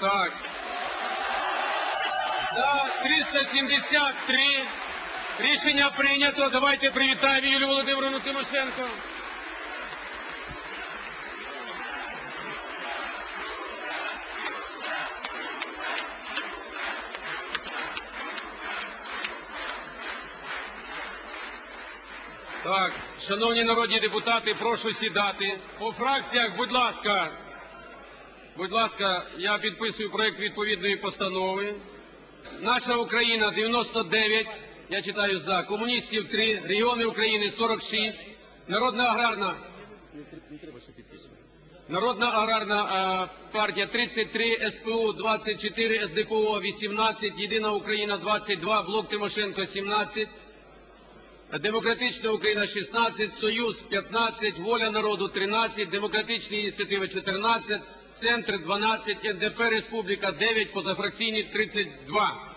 Так. Да, 373. Рішення прийнято. Давайте привітаємо Юлію Володимировну Тимошенко. Так, шановні народні депутати, прошу сідати. По фракціях, будь ласка. Будь ласка, я підписую проект відповідної постанови. Наша Україна 99, я читаю за, комуністів 3, регіони України 46, Народна аграрна. Народна аграрна е, партія 33, СПУ 24, СДПО 18, Єдина Україна 22, Блок Тимошенко 17, Демократична Україна 16, Союз 15, Воля народу 13, Демократичні ініціативи 14, Центр 12, НДП Республіка 9, позафракційні 32.